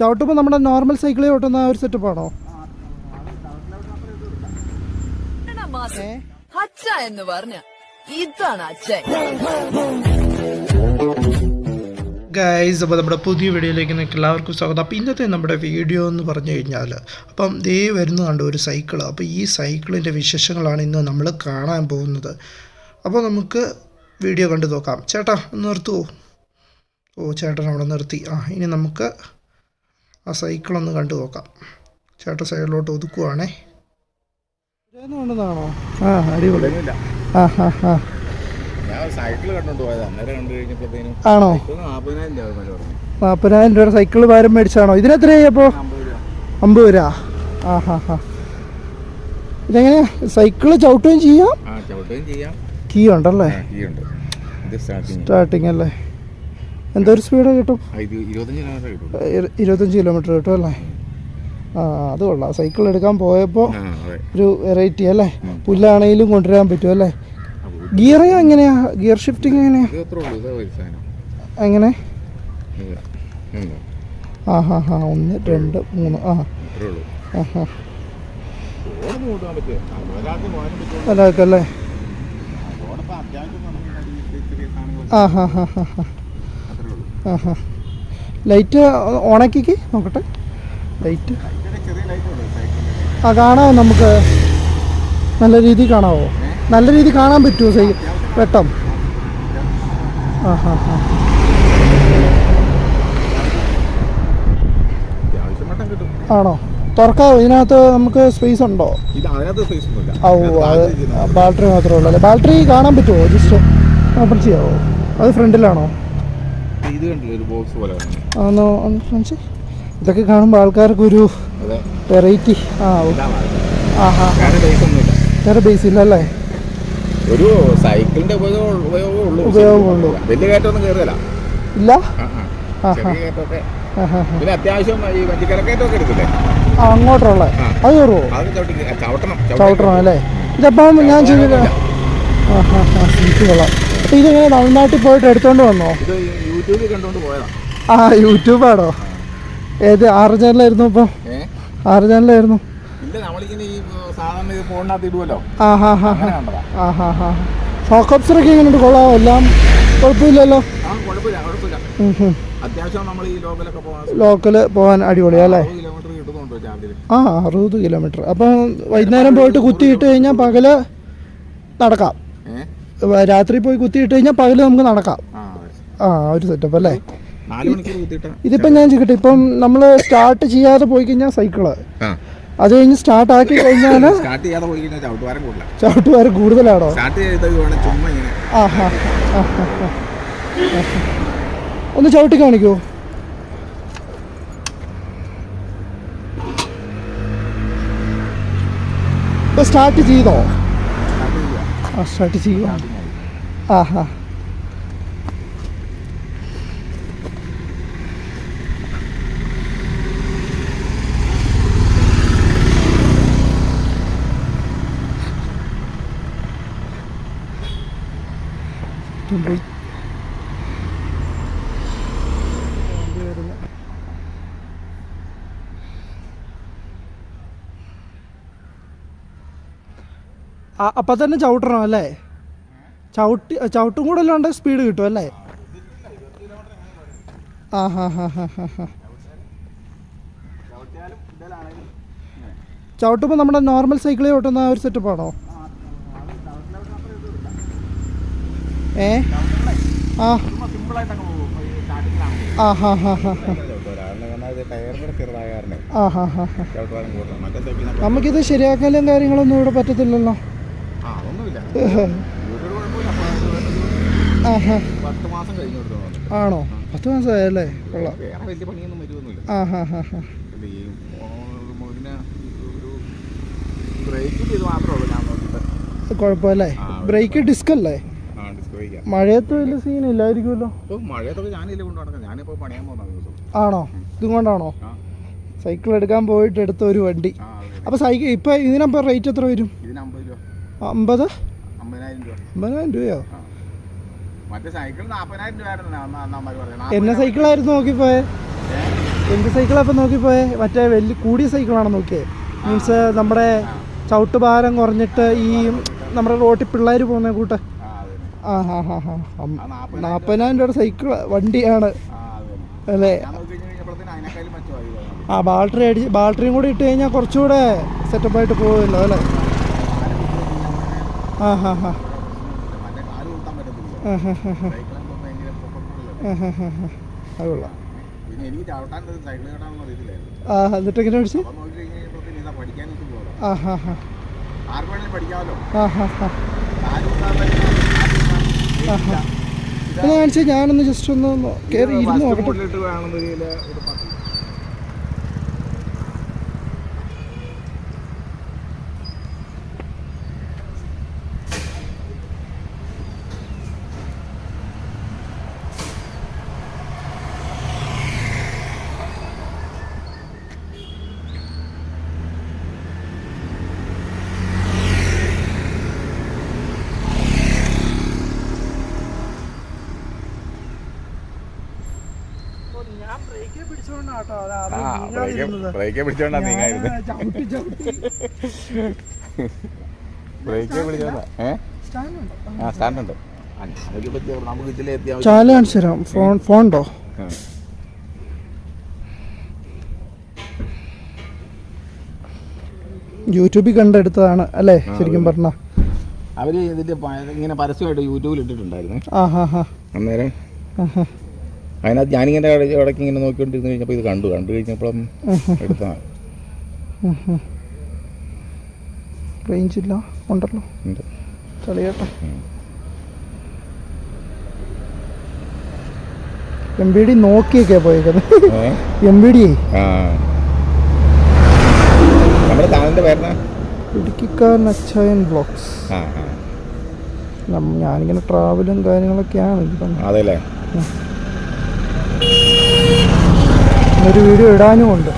ചവിട്ടുമ്പോൾ നമ്മുടെ നോർമൽ സൈക്കിളിൽ ഓട്ടുന്ന ഒരു സെറ്റപ്പാണോ ആണോ? അച്ഛ എന്ന് പറഞ്ഞ. ഇതാണ് അച്ഛൻ. ഗൈസ് അപ്പോൾ നമ്മുടെ പുതിയ വീഡിയോയിലേക്ക് നിങ്ങൾക്ക് എല്ലാവർക്കും സ്വാഗതം. അപ്പോൾ ഇന്നത്തെ നമ്മുടെ വീഡിയോ എന്ന് പറഞ്ഞു കഴിഞ്ഞാൽ അപ്പം ദേ വരുന്നതാണ്ട് കണ്ടു ഒരു സൈക്കിൾ അപ്പോൾ ഈ സൈക്കിളിന്റെ വിശേഷങ്ങളാണ് ഇന്ന് നമ്മൾ കാണാൻ പോകുന്നത്. അപ്പോൾ നമുക്ക് വീഡിയോ കണ്ടു നോക്കാം. ചേട്ടാ ഒന്ന് നിർത്തുവോ ഓ ചേട്ടൻ അവിടെ നിർത്തി. ആ ഇനി നമുക്ക് ആ സൈക്കിൾ ഒന്ന് കണ്ടു നോക്കാം. ചേട്ടൻ സൈഡിലോട്ട് ഒതുക്കുവാണേ. കൊണ്ടുവന്നാണോ ആ അടിപൊളി. ആ ഹാ ഹാ ആണോ? നാൽപ്പതിനായിരം രൂപ സൈക്കിൾ ഭാരം മേടിച്ചാണോ? ഇതിനെത്രയായി അപ്പോൾ അമ്പത് രൂപ. അമ്പത് രൂപ. ആ ഹാ ഹാ ഇതെങ്ങനെ സൈക്കിൾ ചവിട്ടുകയും ചെയ്യാം? ആ ചവിട്ടുകയും ചെയ്യാം. കീ ഉണ്ടല്ലേ? കീ ഉണ്ട്. ഇത് സ്റ്റാർട്ടിങ് സ്റ്റാർട്ടിങ് അല്ലേ? എന്തൊരു സ്പീഡ് കിട്ടും. ഇരുപത്തഞ്ച് കിലോമീറ്റർ കിട്ടും. അല്ലേ? ആ അത് കൊള്ളാം. സൈക്കിൾ എടുക്കാൻ പോയപ്പോൾ ഒരു വെറൈറ്റി അല്ലേ? പുല്ലാണെങ്കിലും കൊണ്ടുവരാൻ പറ്റും അല്ലേ? ഗിയർ എങ്ങനെയാ? ഗിയർ ഷിഫ്റ്റിംഗ് എങ്ങനെയാ? എങ്ങനെ. ആ ഹാ ഹാ ഒന്ന് രണ്ട് മൂന്ന് ആ. ആ ഹാ. ചെറിയ ആ ഹാ ഹാ ഹാ ഹാ. ആഹാ. ലൈറ്റ് ഓണാക്കിക്ക് നോക്കട്ടെ. ലൈറ്റ്. ആ കാണാമോ നമുക്ക്? നല്ല രീതിയിൽ കാണാമോ നല്ല രീതിയിൽ കാണാൻ പറ്റുമോ സൈ വെട്ടം? ആ ഹാ ആണോ? തുറക്കാവോ? ഇതിനകത്ത് നമുക്ക് സ്പേസ് ഉണ്ടോ? ഓ അത് ബാറ്ററി മാത്രമേ ഉള്ളൂ അല്ലേ? ബാറ്ററി കാണാൻ പറ്റുമോ ജസ്റ്റ് ഓപ്പൺ ചെയ്യാവോ? അത് ഫ്രണ്ടിലാണോ ഇത് കണ്ടില്ലേ? ഒരു ബോക്സ് പോലെ. അതൊന്ന് ഒന്ന് ഇതൊക്കെ കാണുമ്പോൾ ആൾക്കാർക്ക് ഒരു വെറൈറ്റി ആ ഓ. ആ ഹാ വേറെ ബേസ് ഇല്ല. അല്ലേ? ഒരു സൈക്കിളിന്റെ ഉപയോഗമുള്ളൂ. വലിയ കയറ്റമൊന്നും കയറുകയല്ല ഇല്ല? പിന്നെ അത്യാവശ്യം ഈ വഞ്ചിക്കരക്കയറ്റമൊക്കെ എടുക്കില്ലേ ആ അങ്ങോട്ടുള്ള. അത് കയറുമോ ചവിട്ടണം. അല്ലേ? ഇതപ്പം ഞാൻ ചെയ്തില്ല ആ ഹാ ഹാ സീറ്റ് കൊള്ളാം. അപ്പം ഇതിങ്ങനെ തമിഴ്നാട്ടിൽ പോയിട്ട് എടുത്തോണ്ട് വന്നോ? യൂട്യൂബിൽ കണ്ടുകൊണ്ട് പോയതാ. ആ യൂട്യൂബാണോ? ഏത് ആറ് ചാനലായിരുന്നു ഇപ്പം ഏ? ആറ് ചാനലായിരുന്നു. നമ്മളിങ്ങനെ ഈ സാധാരണ ഇത് ഫോണിനകത്ത് ഇടുമല്ലോ ആ ഹാ ഹാ അങ്ങനെ കണ്ടതാ. ആ ഹാ ഹാ ഷോക്ക് ഓപ്സറൊക്കെ എങ്ങനെയുണ്ട്? കൊള്ളാമോ എല്ലാം കുഴപ്പമില്ലല്ലോ? പോകാൻ ലോക്കൽ പോവാൻ അടിപൊളിയാ അല്ലേ? ആ അറുപത് കിലോമീറ്റർ അപ്പം വൈകുന്നേരം പോയിട്ട് കുത്തിയിട്ട് കഴിഞ്ഞാൽ പകൽ നടക്കാം. രാത്രി പോയി കുത്തിയിട്ട് കഴിഞ്ഞാൽ പകൽ നമുക്ക് നടക്കാം. ആ ഒരു സെറ്റപ്പ് അല്ലേ? ഇതിപ്പം ഞാൻ ചോദിക്കട്ടെ ഇപ്പം നമ്മൾ സ്റ്റാർട്ട് ചെയ്യാതെ പോയി കഴിഞ്ഞാൽ സൈക്കിൾ അത് കഴിഞ്ഞ് സ്റ്റാർട്ട് ആക്കി കഴിഞ്ഞാൽ ചവിട്ടുവാരം കൂടുതലാണോ. ഒന്ന് ചവിട്ടി കാണിക്കൂ. ഇപ്പൊ സ്റ്റാർട്ട് ചെയ്തോ? സ്റ്റാർട്ട് ചെയ്യുക ആ സ്റ്റാർട്ട് ചെയ്യുക ആ ഹാ പോയി ആ അപ്പം തന്നെ ചവിട്ടണം അല്ലേ? ചവിട്ടി ചവിട്ടും കൂടെ അല്ലാണ്ട് സ്പീഡ് കിട്ടും അല്ലേ? ചവിട്ടുമ്പോൾ നമ്മുടെ നോർമൽ സൈക്കിളിൽ ഓട്ടുന്ന ഒരു സെറ്റപ്പാണോ ഏ? ആ. ആ ഹാ ഹാ ഹാ ഹാ. നമുക്കിത് ശരിയാക്കലും കാര്യങ്ങളൊന്നും ഇവിടെ പറ്റത്തില്ലല്ലോ. ആണോ? പത്ത് മാസമായല്ലേ? കൊള്ളാം. ആ ഹാ ഹാ ഹാ. കുഴപ്പമില്ലേ? ബ്രേക്ക് ഡിസ്ക് അല്ലേ മഴയത്ത് വലിയ സീൻ ഇല്ലായിരിക്കുമല്ലോ. മഴയത്തൊക്കെ ഞാനില്ല കൊണ്ട് നടക്കാം. ഞാനിപ്പോൾ പണിയാൻ പോകുന്ന ആണോ? ഇതും കൊണ്ടാണോ? സൈക്കിൾ എടുക്കാൻ പോയിട്ട് എടുത്ത ഒരു വണ്ടി. അപ്പൊ സൈക്കിൾ ഇപ്പൊ ഇതിനപ്പോൾ റേറ്റ് എത്ര വരും? ഇതിന് അമ്പത്? അമ്പതിനായിരം രൂപ. അമ്പതിനായിരം രൂപയോ? എന്നെ സൈക്കിളായിരുന്നു നോക്കിപ്പോയെ? എന്റെ എന്ത് സൈക്കിളാണ് ഇപ്പം നോക്കിപ്പോയെ? മറ്റേ വലിയ കൂടിയ സൈക്കിളാണ് നോക്കിയേ? മീൻസ് നമ്മുടെ ചവിട്ടുഭാരം കുറഞ്ഞിട്ട് ഈ നമ്മുടെ റോട്ടിൽ പിള്ളേർ പോകുന്ന കൂട്ട്. നാൽപ്പതിനായിരം രൂപയുടെ സൈക്കിൾ വണ്ടിയാണ്. അല്ലേ? ആ ബാറ്ററി അടിച്ച് ബാറ്ററിയും കൂടി ഇട്ട് കഴിഞ്ഞാൽ കുറച്ചുകൂടെ സെറ്റപ്പായിട്ട് പോകുമല്ലോ അല്ലേ? ആ ഹാ ഹാ. ആ എന്നിട്ട് എങ്ങനെ പഠിച്ചു? ആ ഹാ ഹാ. ആ ഹാ ഹാ കാൽ കൂട്ടാൻ പറ്റുന്ന ആഹാ. ഒന്ന് കാണിച്ചാൽ ഞാനൊന്ന് ജസ്റ്റ് ഒന്ന് കയറി ഇരുന്ന് നോക്കട്ടെ. ആ ബ്രേക്ക് ബ്രേക്ക് പിടിച്ചോണ്ടാ നീങ്ങായിരുന്നു ബ്രേക്ക് പിടിച്ചോണ്ടാ? ഏ? ആ നമുക്ക് ഇതിലെ ചാല കാണിച്ചു തരാം ഫോൺ യൂട്യൂബിൽ കണ്ടെടുത്തതാണ് അല്ലേ? ശരിക്കും പറഞ്ഞ. അവർ ഇതിന്റെ ഇങ്ങനെ പരസ്യമായിട്ട് യൂട്യൂബിൽ ഇട്ടിട്ടുണ്ടായിരുന്നു. അന്നേരം. അതിനകത്ത് ഞാനിങ്ങനെ ഇട- ഇടയ്ക്ക് ഇങ്ങനെ നോക്കിക്കൊണ്ടിരുന്ന് കഴിഞ്ഞപ്പോൾ ഇത് കണ്ടു. കണ്ടു കഴിഞ്ഞപ്പോഴും എടുത്താണ് റേഞ്ച് ഇല്ല. ഉണ്ടല്ലോ. ഉണ്ട്. കളിയട്ടെ എം ബി ഡി നോക്കിയൊക്കെയാ പോയേക്കുന്നത്. എം ബി ഡി ഇടുക്കിക്കാരൻ അച്ചായൻ ആ ഞാനിങ്ങനെ ട്രാവലും കാര്യങ്ങളൊക്കെയാണ് ഇത് പറഞ്ഞത്. അതെ അല്ലേ ഒരു വീഡിയോ ഇടാനും ഉണ്ട്